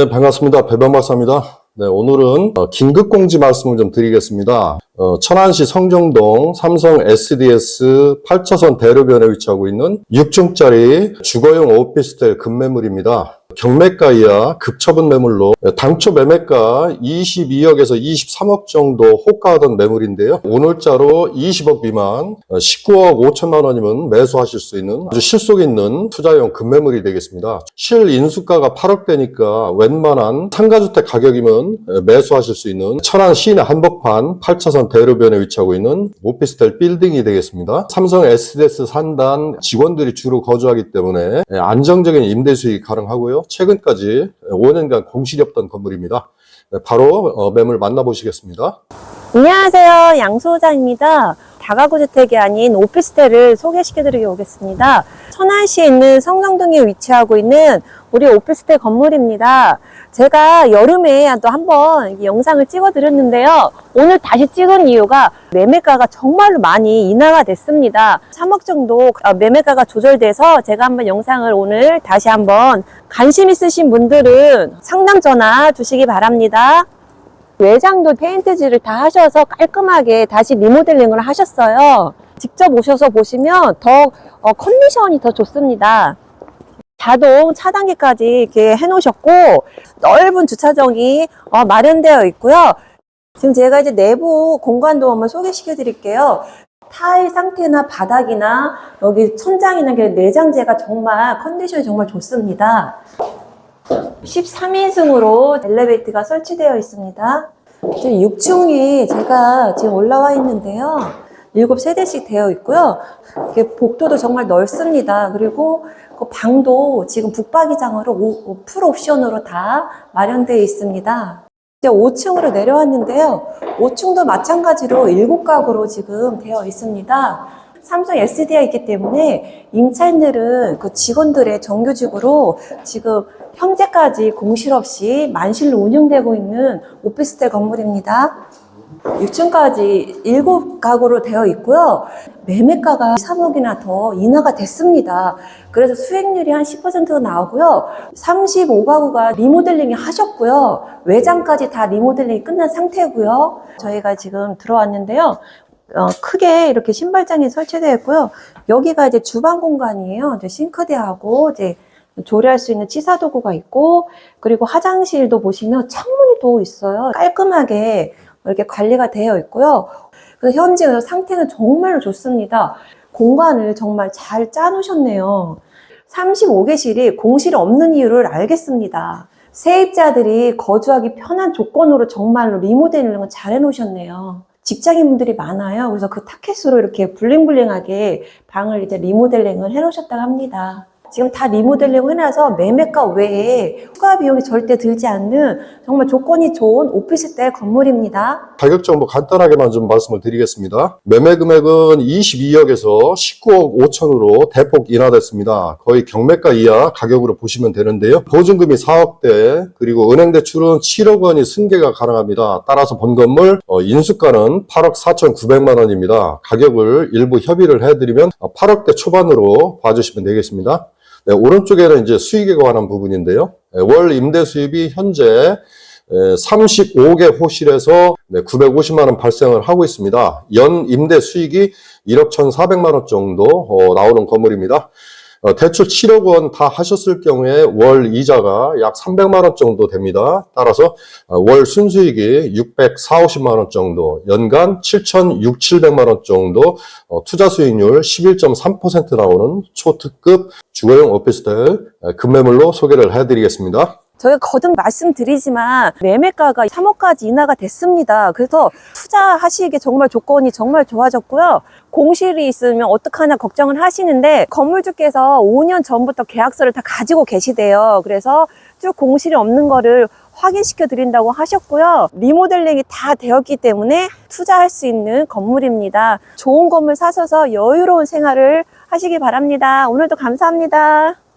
네, 반갑습니다. 배방 박사입니다. 네, 오늘은 어, 긴급 공지 말씀을 좀 드리겠습니다. 어, 천안시 성정동 삼성 SDS 8차선 대로변에 위치하고 있는 6층짜리 주거용 오피스텔 급매물입니다. 경매가 이하 급처분 매물로 당초 매매가 22억에서 23억 정도 호가하던 매물인데요. 오늘자로 20억 미만, 어, 19억 5천만 원이면 매수하실 수 있는 아주 실속 있는 투자용 급매물이 되겠습니다. 실 인수가가 8억대니까 웬만한 상가주택 가격이면 매수하실 수 있는 천안 시내 한복판 8차선 대로변에 위치하고 있는 오피스텔 빌딩이 되겠습니다. 삼성 SDS 산단 직원들이 주로 거주하기 때문에 안정적인 임대 수익이 가능하고요. 최근까지 5년간 공실이 없던 건물입니다. 네, 바로 어, 매물 만나보시겠습니다. 안녕하세요. 양소장입니다. 다가구 주택이 아닌 오피스텔을 소개시켜드리고 오겠습니다. 천안시에 있는 성정동에 위치하고 있는 우리 오피스텔 건물입니다. 제가 여름에 또 한번 이 영상을 찍어드렸는데요. 오늘 다시 찍은 이유가 매매가가 정말로 많이 인하가 됐습니다. 3억 정도 어, 매매가가 조절돼서 제가 한번 영상을 오늘 다시 한번 관심 있으신 분들은 상담 전화 주시기 바랍니다. 외장도 페인트질을 다 하셔서 깔끔하게 다시 리모델링을 하셨어요. 직접 오셔서 보시면 더 어, 컨디션이 더 좋습니다. 자동 차단기까지 이렇게 해놓으셨고 넓은 주차장이 어, 마련되어 있고요. 지금 제가 이제 내부 공간도 한번 소개시켜 드릴게요. 타일 상태나 바닥이나 여기 천장이나 그 내장재가 정말 컨디션이 정말 좋습니다. 13인승으로 엘리베이터가 설치되어 있습니다. 지금 6층이 제가 지금 올라와 있는데요. 7세대씩 되어 있고요. 복도도 정말 넓습니다. 그리고 그 방도 지금 북박이장으로 오- 풀 옵션으로 다 마련되어 있습니다. 이제 5층으로 내려왔는데요. 5층도 마찬가지로 7가구로 지금 되어 있습니다. 삼성 SD가 있기 때문에 임차인들은 그 직원들의 정규직으로 지금 현재까지 공실 없이 만실로 운영되고 있는 오피스텔 건물입니다. 6층까지 7가구로 되어 있고요. 매매가가 3억이나 더 인하가 됐습니다. 그래서 수익률이 한 10%가 나오고요. 35가구가 리모델링이 하셨고요. 외장까지 다 리모델링이 끝난 상태고요. 저희가 지금 들어왔는데요. 어, 크게 이렇게 신발장이 설치되어 있고요. 여기가 이제 주방 공간이에요. 이제 싱크대하고 이제 조리할 수 있는 치사 도구가 있고 그리고 화장실도 보시면 창문이 또 있어요. 깔끔하게 이렇게 관리가 되어 있고요. 그래서 현재 상태는 정말 좋습니다. 공간을 정말 잘 짜놓으셨네요. 35개실이 공실이 없는 이유를 알겠습니다. 세입자들이 거주하기 편한 조건으로 정말로 리모델링을 잘 해놓으셨네요. 직장인분들이 많아요. 그래서 그 타켓으로 이렇게 블링블링하게 방을 이제 리모델링을 해놓으셨다고 합니다. 지금 다 리모델링 해놔서 매매가 외에 추가 비용이 절대 들지 않는 정말 조건이 좋은 오피스텔 건물입니다. 가격 정보 간단하게만 좀 말씀을 드리겠습니다. 매매 금액은 22억에서 19억 5천으로 대폭 인하됐습니다. 거의 경매가 이하 가격으로 보시면 되는데요. 보증금이 4억대, 그리고 은행 대출은 7억 원이 승계가 가능합니다. 따라서 본 건물 어, 인수가는 8억 4천9백만 원입니다. 가격을 일부 협의를 해드리면 8억대 초반으로 봐주시면 되겠습니다. 네, 오른쪽에는 이제 수익에 관한 부분인데요. 네, 월 임대 수입이 현재 35개 호실에서 950만 원 발생을 하고 있습니다. 연 임대 수익이 1억 1,400만 원 정도 어, 나오는 건물입니다. 어, 대출 7억 원 다 하셨을 경우에 월 이자가 약 300만 원 정도 됩니다. 따라서 어, 월 순수익이 640, 50만 원 정도, 연간 7,600, 700만 원 정도, 어, 투자 수익률 11.3% 나오는 초특급 주거용 오피스텔 에, 급매물로 소개를 해드리겠습니다. 저희가 거듭 말씀드리지만 매매가가 3억까지 인하가 됐습니다. 그래서 투자하시기에 정말 조건이 정말 좋아졌고요. 공실이 있으면 어떡하나 걱정을 하시는데 건물주께서 5년 전부터 계약서를 다 가지고 계시대요. 그래서 쭉 공실이 없는 거를 확인시켜 드린다고 하셨고요. 리모델링이 다 되었기 때문에 투자할 수 있는 건물입니다. 좋은 건물 사셔서 여유로운 생활을 하시기 바랍니다. 오늘도 감사합니다.